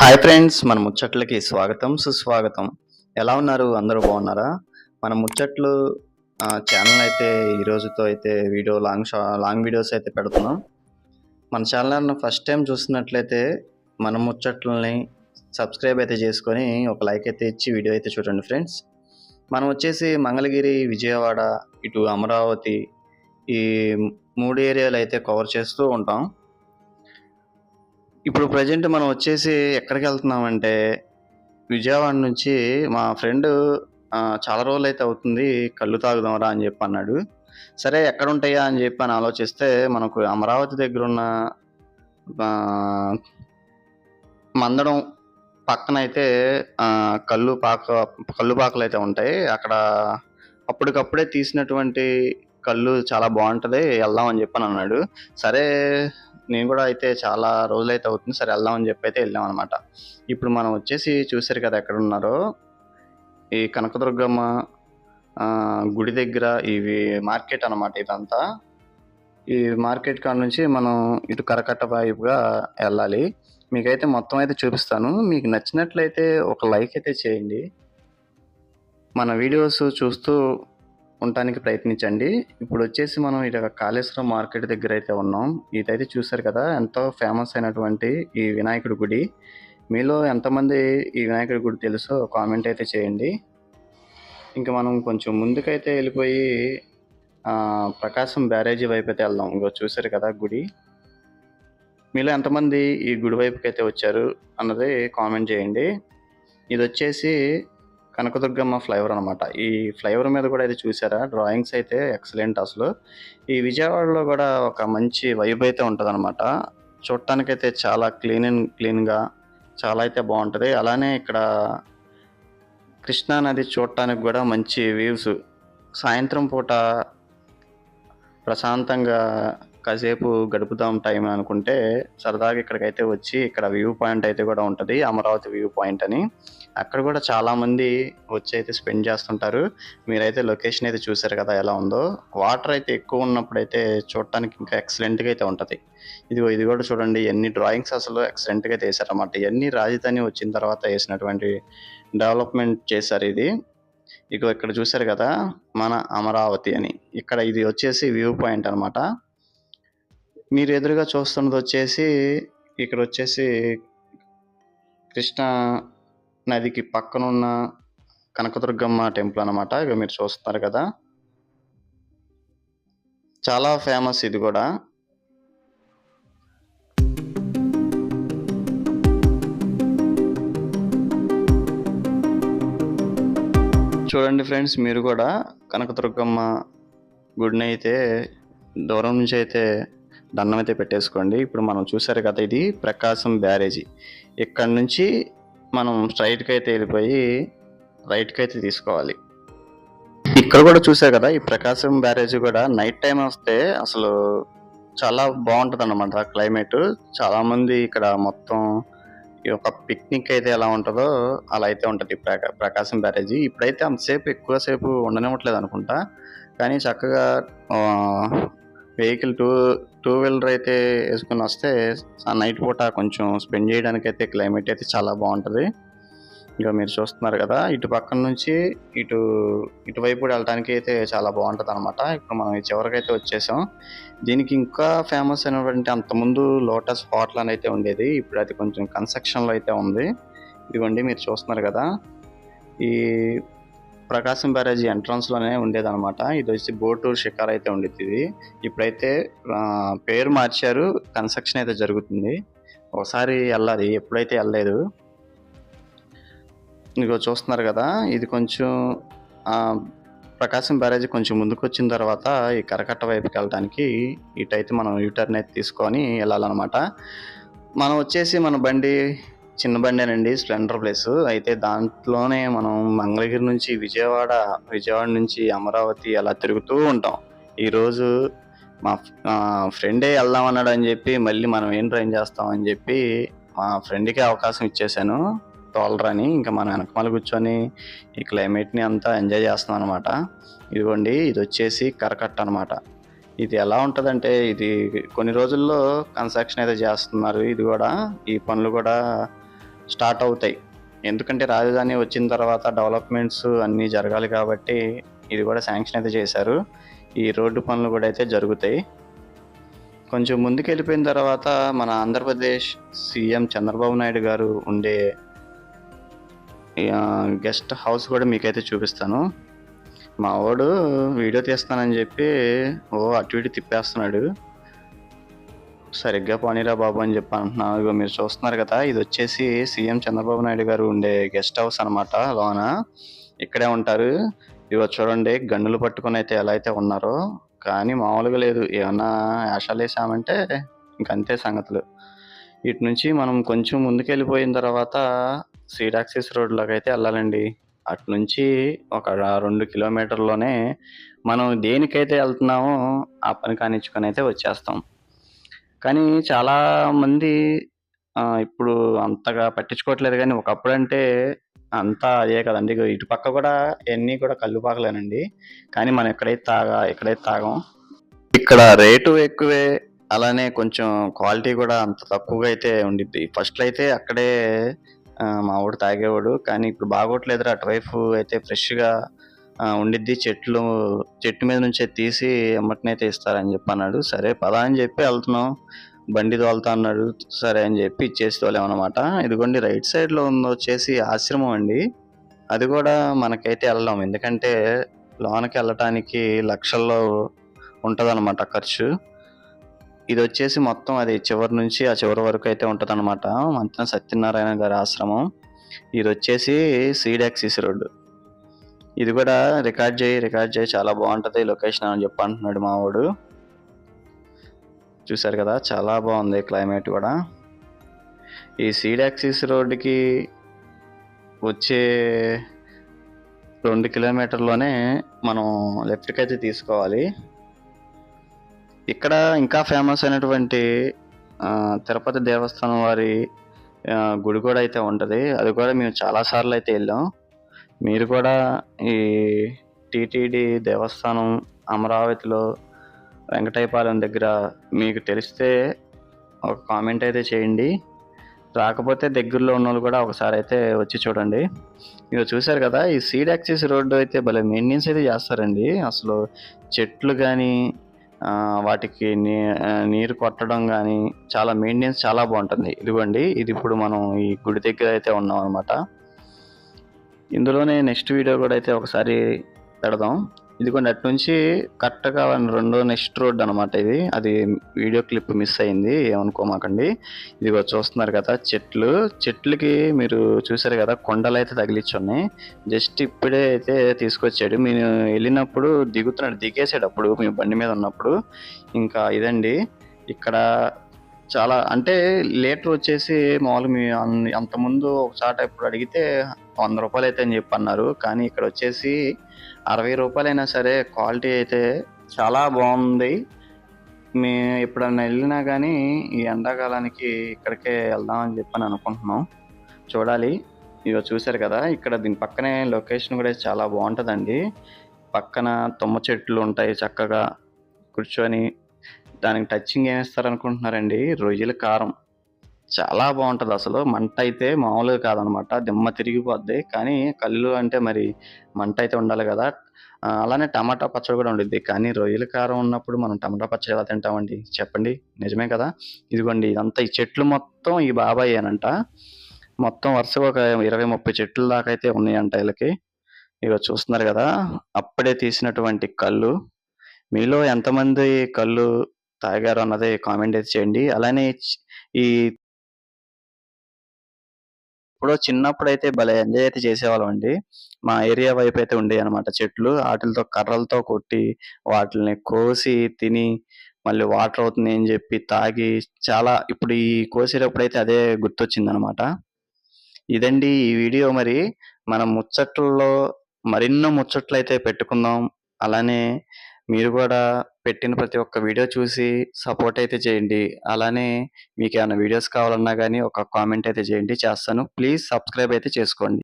Hi friends మన ముచ్చట్లకి స్వాగతం సుస్వాగతం. ఎలా ఉన్నారు? అందరూ బాగున్నారా? మన ముచ్చట్లు ఛానల్ అయితే ఈ రోజుతో అయితే వీడియో లాంగ్ షా లాంగ్ వీడియోస్ అయితే పెడుతున్నాం. మన ఛానల్ని ఫస్ట్ టైం చూస్తున్నట్లయితే మన ముచ్చట్లని సబ్స్క్రైబ్ అయితే చేసుకొని ఒక లైక్ అయితే ఇచ్చి వీడియో అయితే చూడండి ఫ్రెండ్స్ మనం వచ్చేసి మంగళగిరి విజయవాడ ఇటు అమరావతి ఈ మూడు ఏరియాలు అయితే కవర్ చేస్తూ ఉంటాం. ఇప్పుడు ప్రజెంట్ మనం వచ్చేసి ఎక్కడికి వెళ్తున్నామంటే విజయవాడ నుంచి మా ఫ్రెండ్ చాలా రోజులు అయితే అవుతుంది కళ్ళు తాగుదాంరా అని చెప్పి అన్నాడు. సరే ఎక్కడ ఉంటాయా అని చెప్పి అని ఆలోచిస్తే మనకు అమరావతి దగ్గర ఉన్న మందడం పక్కన అయితే కళ్ళు పాక కళ్ళు పాకలు అయితే ఉంటాయి. అక్కడ అప్పటికప్పుడే తీసినటువంటి కళ్ళు చాలా బాగుంటుంది వెళ్దాం అని చెప్పని అన్నాడు. సరే నేను కూడా అయితే చాలా రోజులైతే అవుతుంది. సరే వెళ్దామని చెప్పి అయితే వెళ్ళాం అనమాట ఇప్పుడు మనం వచ్చేసి చూసారు కదా ఎక్కడ ఉన్నారో. ఈ కనకదుర్గమ్మ గుడి దగ్గర ఇవి మార్కెట్ అన్నమాట ఇదంతా. ఈ మార్కెట్ కాడ నుంచి మనం ఇటు కరకట్ట వైపుగా వెళ్ళాలి. మీకైతే మొత్తం అయితే చూపిస్తాను. మీకు నచ్చినట్లయితే ఒక లైక్ అయితే చేయండి. మన వీడియోస్ చూస్తూ ఉండటానికి ప్రయత్నించండి. ఇప్పుడు వచ్చేసి మనం ఇక కాళేశ్వరం మార్కెట్ దగ్గర అయితే ఉన్నాం. ఇదైతే చూసారు కదా ఎంతో ఫేమస్ అయినటువంటి ఈ వినాయకుడి గుడి. మీలో ఎంతమంది ఈ వినాయకుడి గుడి తెలుసో కామెంట్ అయితే చేయండి. ఇంకా మనం కొంచెం ముందుకైతే వెళ్ళిపోయి ప్రకాశం బ్యారేజీ వైపు అయితే వెళ్దాం. ఇంకో చూసారు కదా గుడి. మీలో ఎంతమంది ఈ గుడి వైపుకి అయితే వచ్చారు అన్నది కామెంట్ చేయండి. ఇది వచ్చేసి కనకదుర్గమ్మ ఫ్లైఓవర్ అనమాట ఈ ఫ్లైఓవర్ మీద కూడా ఇది చూసారా? డ్రాయింగ్స్ అయితే ఎక్సలెంట్ అసలు. ఈ విజయవాడలో కూడా ఒక మంచి వైబ్ అయితే ఉంటుంది అనమాట చూడటానికైతే చాలా క్లీన్ అండ్ క్లీన్గా చాలా అయితే బాగుంటుంది. అలానే ఇక్కడ కృష్ణా నది చూడటానికి కూడా మంచి వ్యూస్. సాయంత్రం పూట ప్రశాంతంగా కాసేపు గడుపుదాం టైం అనుకుంటే సరదాగా ఇక్కడికైతే వచ్చి ఇక్కడ వ్యూ పాయింట్ అయితే కూడా ఉంటుంది అమరావతి వ్యూ పాయింట్ అని. అక్కడ కూడా చాలామంది వచ్చి అయితే స్పెండ్ చేస్తుంటారు. మీరైతే లొకేషన్ అయితే చూసారు కదా ఎలా ఉందో. వాటర్ అయితే ఎక్కువ ఉన్నప్పుడు అయితే చూడటానికి ఇంకా ఎక్సలెంట్గా అయితే ఉంటుంది. ఇదిగో ఇది కూడా చూడండి ఎన్ని డ్రాయింగ్స్ అసలు ఎక్సలెంట్గా అయితే వేసారన్నమాట ఇవన్నీ రాజధాని వచ్చిన తర్వాత వేసినటువంటి డెవలప్మెంట్ చేశారు ఇది. ఇక ఇక్కడ చూసారు కదా మన అమరావతి అని. ఇక్కడ ఇది వచ్చేసి వ్యూ పాయింట్ అనమాట మీరు ఎదురుగా చూస్తున్నది వచ్చేసి ఇక్కడ వచ్చేసి కృష్ణా నదికి పక్కన ఉన్న కనకదుర్గమ్మ టెంపుల్ అన్నమాట. ఇక మీరు చూస్తున్నారు కదా. చాలా ఫేమస్ ఇది కూడా. చూడండి ఫ్రెండ్స్ మీరు కూడా కనకదుర్గమ్మ గుడిని అయితే దూరం నుంచి అయితే దండం అయితే పెట్టేసుకోండి. ఇప్పుడు మనం చూసారు కదా ఇది ప్రకాశం బ్యారేజీ. ఇక్కడ నుంచి మనం స్ట్రైట్కి అయితే వెళ్ళిపోయి రైట్కి అయితే తీసుకోవాలి. ఇక్కడ కూడా చూసారు కదా ఈ ప్రకాశం బ్యారేజీ కూడా నైట్ టైం వస్తే అసలు చాలా బాగుంటుంది అన్నమాట క్లైమేట్. చాలామంది ఇక్కడ మొత్తం ఈ యొక్క పిక్నిక్ అయితే ఎలా ఉంటుందో అలా అయితే ఉంటుంది ఈ ప్రకా ప్రకాశం బ్యారేజీ. ఇప్పుడైతే అంతసేపు ఎక్కువసేపు ఉండనివ్వట్లేదు అనుకుంటా. కానీ చక్కగా వెహికల్ టూ టూ వీలర్ అయితే వేసుకుని వస్తే ఆ నైట్ పూట కొంచెం స్పెండ్ చేయడానికి అయితే క్లైమేట్ అయితే చాలా బాగుంటుంది. ఇంకా మీరు చూస్తున్నారు కదా ఇటు పక్కన నుంచి ఇటు ఇటువైపు వెళ్ళడానికి అయితే చాలా బాగుంటుంది అనమాట ఇప్పుడు మనం ఈ చివరికైతే వచ్చేసాం. దీనికి ఇంకా ఫేమస్ అయినటువంటి అంతకుముందు లోటస్ హోటల్ అని అయితే ఉండేది. ఇప్పుడు అది కొంచెం కన్స్ట్రక్షన్లో అయితే ఉంది. ఇదిగోండి మీరు చూస్తున్నారు కదా. ఈ ప్రకాశం బ్యారేజీ ఎంట్రన్స్లోనే ఉండేదన్నమాట. ఇది వచ్చి బోటు షికార్ అయితే ఉండేది ఇది. ఇప్పుడైతే పేరు మార్చారు కన్స్ట్రక్షన్ అయితే జరుగుతుంది. ఒకసారి వెళ్ళాలి ఎప్పుడైతే వెళ్ళలేదు. ఇదిగో చూస్తున్నారు కదా ఇది కొంచెం ప్రకాశం బ్యారేజీ కొంచెం ముందుకు వచ్చిన తర్వాత ఈ కరకట్ట వైపుకి వెళ్ళడానికి ఇటైతే మనం యూటర్న్ అయితే తీసుకొని వెళ్ళాలన్నమాట. మనం వచ్చేసి మన బండి చిన్న బండేనండి స్ప్లెండర్ ప్లేస్. అయితే దాంట్లోనే మనం మంగళగిరి నుంచి విజయవాడ విజయవాడ నుంచి అమరావతి అలా తిరుగుతూ ఉంటాం. ఈరోజు మా ఫ్రెండే వెళ్దాం అన్నాడు అని చెప్పి మళ్ళీ మనం ఏం ట్రైన్ చేస్తాం అని చెప్పి మా ఫ్రెండ్కి అవకాశం ఇచ్చేసాను తోలరని ఇంకా మనం వెనకమాల కూర్చొని ఈ క్లైమేట్ని అంతా ఎంజాయ్ చేస్తున్నాం అనమాట ఇదిగోండి ఇది వచ్చేసి కరకట్ట అనమాట ఇది ఎలా ఉంటుందంటే ఇది కొన్ని రోజుల్లో కన్స్ట్రక్షన్ అయితే చేస్తున్నారు. ఇది కూడా ఈ పనులు కూడా స్టార్ట్ అవుతాయి. ఎందుకంటే రాజధాని వచ్చిన తర్వాత డెవలప్మెంట్స్ అన్నీ జరగాలి కాబట్టి ఇది కూడా శాంక్షన్ అయితే చేశారు. ఈ రోడ్డు పనులు కూడా అయితే జరుగుతాయి. కొంచెం ముందుకు వెళ్ళిపోయిన తర్వాత మన ఆంధ్రప్రదేశ్ సీఎం చంద్రబాబు నాయుడు గారు ఉండే గెస్ట్ హౌస్ కూడా మీకైతే చూపిస్తాను. మా వాడు వీడియో తీస్తానని చెప్పి ఓ అటు ఇటు తిప్పేస్తున్నాడు. సరిగ్గా పోనీరా బాబు అని చెప్పి అంటున్నాను ఇగో మీరు చూస్తున్నారు కదా ఇది వచ్చేసి సీఎం చంద్రబాబు నాయుడు గారు ఉండే గెస్ట్ హౌస్ అనమాట లోన? ఇక్కడే ఉంటారు. ఇగో చూడండి గన్నులు పట్టుకొని అయితే ఎలా అయితే ఉన్నారో కానీ మామూలుగా లేదు. ఏమన్నా యాషాలు వేసామంటే ఇంకంతే సంగతులు. ఇటు నుంచి మనం కొంచెం ముందుకెళ్ళిపోయిన తర్వాత సీడాక్సిస్ రోడ్లోకి అయితే వెళ్ళాలండి. అటు నుంచి ఒక రెండు కిలోమీటర్లోనే మనం దేనికైతే వెళ్తున్నామో ఆ పని కానిచ్చుకొని అయితే వచ్చేస్తాం. కానీ చాలా మంది ఆ, ఇప్పుడు అంతగా పట్టించుకోవట్లేదు కానీ ఒకప్పుడు అంటే అంతా అదే కదండి. ఇగో ఇటు పక్క కూడా ఎన్ని కూడా కళ్ళు పాకలేనండి. కానీ మనం ఎక్కడైతే తాగా ఎక్కడైతే తాగం ఇక్కడ రేటు ఎక్కువే అలానే కొంచెం క్వాలిటీ కూడా అంత తక్కువగా అయితే ఉండిద్ది. ఫస్ట్లో అయితే అక్కడే ఆ, మా వాడు తాగేవాడు. కానీ ఇప్పుడు బాగోట్లేదురా అటువైపు అయితే ఫ్రెష్గా ఉండిద్ది. చెట్లు చెట్టు మీద నుంచే తీసి ఎమ్మటినైతే ఇస్తారని చెప్పి అన్నాడు సరే పదా అని చెప్పి వెళ్తున్నాం. బండి తోలుతా అన్నాడు. సరే అని చెప్పి ఇచ్చేసి తోలేమన్నమాట. ఇదిగోండి రైట్ సైడ్లో ఉంది వచ్చేసి ఆశ్రమం అండి. అది కూడా మనకైతే వెళ్ళాం ఎందుకంటే లోనకి వెళ్ళటానికి లక్షల్లో ఉంటుందన్నమాట ఖర్చు. ఇది వచ్చేసి మొత్తం అది చివరి నుంచి ఆ చివరి వరకు అయితే ఉంటుంది అనమాట మంత్రం సత్యనారాయణ గారి ఆశ్రమం. ఇది వచ్చేసి సీడాక్సిస్ రోడ్డు. ఇది కూడా రికార్డ్ చేయి రికార్డ్ చేయి. చాలా బాగుంటుంది లొకేషన్ అని చెప్పి అంటున్నాడు మా వాడు కదా చాలా బాగుంది క్లైమేట్ కూడా. ఈ సీడాక్సిస్ రోడ్డుకి వచ్చే రెండు కిలోమీటర్లోనే మనం లెఫ్ట్కి అయితే తీసుకోవాలి. ఇక్కడ ఇంకా ఫేమస్ అయినటువంటి తిరుపతి దేవస్థానం వారి గుడి కూడా అయితే ఉంటుంది. అది కూడా మేము చాలా సార్లు అయితే వెళ్ళాం. మీరు కూడా ఈ టీటీడీ దేవస్థానం అమరావతిలో వెంకటైపాలెం దగ్గర మీకు తెలిస్తే ఒక కామెంట్ అయితే చేయండి. రాకపోతే దగ్గరలో ఉన్న వాళ్ళు కూడా ఒకసారి అయితే వచ్చి చూడండి. మీరు చూశారు కదా ఈ సీడ్ యాక్సిస్ రోడ్డు అయితే భలే మెయింటెనెన్స్ అయితే చేస్తారండి. అసలు చెట్లు కానీ వాటికి నీ నీరు కొట్టడం కానీ చాలా మెయింటెనెన్స్ చాలా బాగుంటుంది. ఇదిగోండి ఇది ఇప్పుడు మనం ఈ గుడి దగ్గర అయితే ఉన్నాం అనమాట ఇందులోనే నెక్స్ట్ వీడియో కూడా అయితే ఒకసారి పెడదాం. ఇదిగోండి అటు నుంచి కరెక్ట్గా రెండో నెక్స్ట్ రోడ్ అనమాట ఇది. అది వీడియో క్లిప్ మిస్ అయింది ఏమనుకోమాకండి. ఇదిగో చూస్తున్నారు కదా చెట్లు. చెట్లకి మీరు చూసారు కదా కొండలు అయితే తగిలిచ్చున్నాయి జస్ట్ ఇప్పుడే అయితే తీసుకొచ్చాడు. మీరు వెళ్ళినప్పుడు దిగుతున్నాడు దిగేసాడు అప్పుడు మీ బండి మీద ఉన్నప్పుడు. ఇంకా ఇదండి ఇక్కడ చాలా అంటే లీటర్ వచ్చేసి మామూలుగా మీ అన్- అంతకుముందు ఒక ఇప్పుడు అడిగితే వంద రూపాయలు అయితే అని చెప్పి అన్నారు కానీ ఇక్కడ వచ్చేసి అరవై రూపాయలైనా సరే క్వాలిటీ అయితే చాలా బాగుంది. మేము ఎప్పుడన్నా వెళ్ళినా కానీ ఈ ఎండాకాలానికి ఇక్కడికే వెళ్దామని చెప్పని అనుకుంటున్నాం. చూడాలి. ఇవో చూశారు కదా ఇక్కడ దీని పక్కనే లొకేషన్ కూడా చాలా బాగుంటుందండి. పక్కన తుమ్మ చెట్లు ఉంటాయి చక్కగా. కూర్చొని దానికి టచ్చింగ్ ఏమి ఇస్తారు అనుకుంటున్నారండి రొయ్యల కారం. చాలా బాగుంటుంది అసలు. మంట అయితే మామూలుగా కాదనమాట. దిమ్మ తిరిగిపోద్ది. కానీ కళ్ళు అంటే మరి మంట అయితే ఉండాలి కదా. అలానే టమాటా పచ్చడి కూడా ఉండిద్ది. కానీ రొయ్యల కారం ఉన్నప్పుడు మనం టమాటా పచ్చడి ఎలా తింటామండి? చెప్పండి. నిజమే కదా? ఇదిగోండి ఇదంతా ఈ చెట్లు మొత్తం ఈ బాబాయ్ అనంట మొత్తం వరుసగా ఒక ఇరవై ముప్పై చెట్లు దాకా అయితే ఉన్నాయంట వీళ్ళకి. ఇక చూస్తున్నారు కదా? అప్పుడే తీసినటువంటి కళ్ళు. మీలో ఎంతమంది కళ్ళు తాగారు అన్నది కామెంట్ అయితే చేయండి. అలానే ఈ ఇప్పుడు చిన్నప్పుడు అయితే భలే ఎంజాయ్ అయితే చేసేవాళ్ళం అండి. మా ఏరియా వైపు అయితే ఉండేవి అనమాట చెట్లు. వాటితో కర్రలతో కొట్టి వాటిని కోసి తిని మళ్ళీ వాటర్ అవుతుంది అని చెప్పి తాగి చాలా ఇప్పుడు ఈ కోసేటప్పుడు అయితే అదే గుర్తొచ్చింది అనమాట ఇదండి ఈ వీడియో మరి. మనం ముచ్చట్లలో మరెన్నో ముచ్చట్లు అయితే పెట్టుకుందాం. అలానే మీరు కూడా పెట్టిన ప్రతి ఒక్క వీడియో చూసి సపోర్ట్ అయితే చేయండి. అలానే మీకు ఏమైనా వీడియోస్ కావాలన్నా కానీ ఒక కామెంట్ అయితే చేయండి. చేస్తాను. ప్లీజ్ సబ్స్క్రైబ్ అయితే చేసుకోండి.